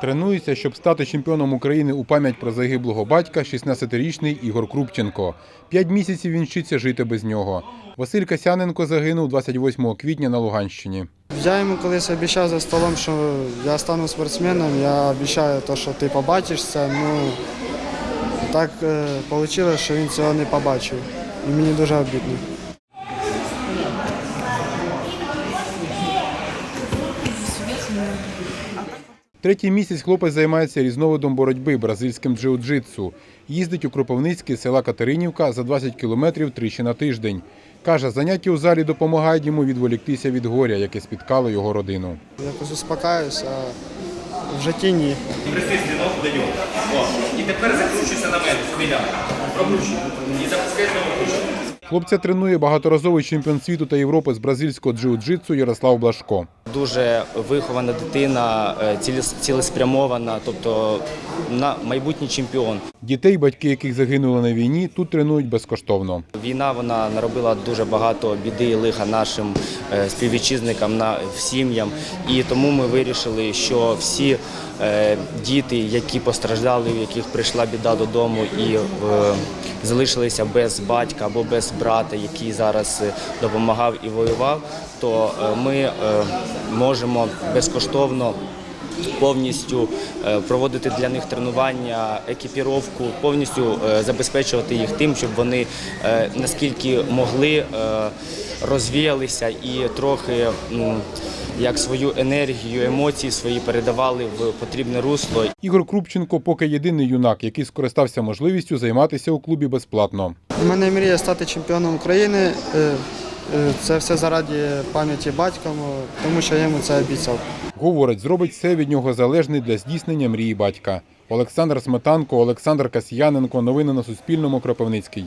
Тренується, щоб стати чемпіоном України у пам'ять про загиблого батька 16-річний Ігор Крупченко. П'ять місяців він вчиться жити без нього. Василь Касяненко загинув 28 квітня на Луганщині. Я йому колись обіцяв за столом, що я стану спортсменом, я обіцяю що ти побачиш це. Ну так вийшло, що він цього не побачив. І мені дуже обідно. Третій місяць хлопець займається різновидом боротьби бразильським джиу-джитсу. Їздить у Кропивницький з села Катеринівка за 20 кілометрів тричі на тиждень. Каже, заняття у залі допомагають йому відволіктися від горя, яке спіткало його родину. Якось успокаюся, а в житті ні. Присисти ногу до нього. І тепер закручуйся на мене, сміля. Прокручуй. І запускай знову. Хлопця тренує багаторазовий чемпіон світу та Європи з бразильського джиу-джитсу Ярослав Блашко. Дуже вихована дитина, е, цілеспрямована, тобто на майбутній чемпіон. Дітей, батьки яких загинули на війні, тут тренують безкоштовно. Війна вона наробила дуже багато біди і лиха нашим е, співвітчизникам, на сім'ям. І тому ми вирішили, що всі е, діти, які постраждали, у яких прийшла біда додому і залишилися без батька або без брата, який зараз е, допомагав і воював, то е, ми е, можемо безкоштовно повністю проводити для них тренування, екіпіровку, повністю забезпечувати їх тим, щоб вони наскільки могли розвіялися і трохи як свою енергію, емоції свої передавали в потрібне русло. Ігор Крупченко поки єдиний юнак, який скористався можливістю займатися у клубі безплатно. У мене мрія стати чемпіоном України. Е, е, Це все заради пам'яті батька, мого, тому що я йому це обіцяв. Говорить, зробить все від нього залежне для здійснення мрії батька. Олександр Сметанко, Олександр Касьяненко. Новини на Суспільному. Кропивницький.